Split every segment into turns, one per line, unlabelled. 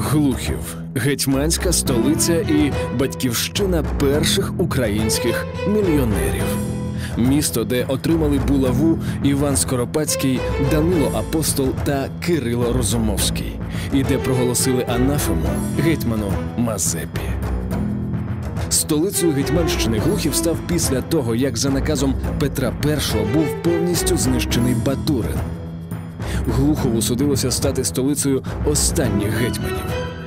Глухів гетьманська столиця і батьківщина перших українських мільйонерів. Місто, де отримали булаву Іван Скоропадський, Данило Апостол та Кирило Розумовський, і де проголосили анафему гетьману Мазепі. Столицею Гетьманщини Глухів став після того, як за наказом Петра І був повністю знищений Батурин. Глухову судилося стати столицею останніх гетьманів.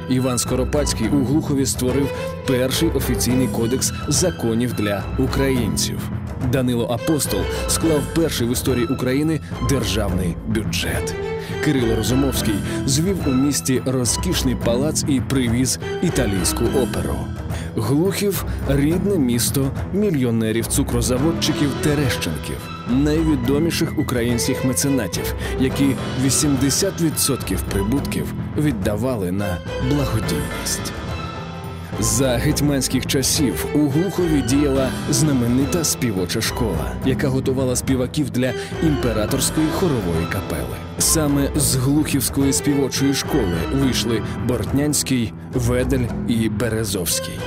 Іван Скоропадський у Глухові створив перший офіційний кодекс законів для українців. Данило Апостол склав перший в історії України державний бюджет. Кирило Розумовський звів у місті розкішний палац і привіз італійську оперу. Глухів рідне місто мільйонерів цукрозаводчиків Терещенків, найвідоміших українських меценатів, які 80% прибутків віддавали на благодійність. За гетьманських часів у Глухові діяла знаменита співоча школа, яка готувала співаків для імператорської хорової капели. Саме з Глухівської співочої школи вийшли Бортнянський, Ведель і Березовський.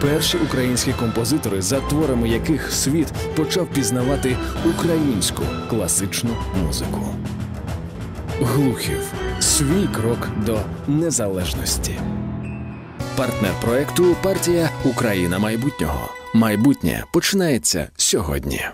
Перші українські композитори, за творами яких світ почав пізнавати українську класичну музику. Глухів свій крок до незалежності. Партнер проекту партія Україна майбутнього. Майбутнє починається сьогодні.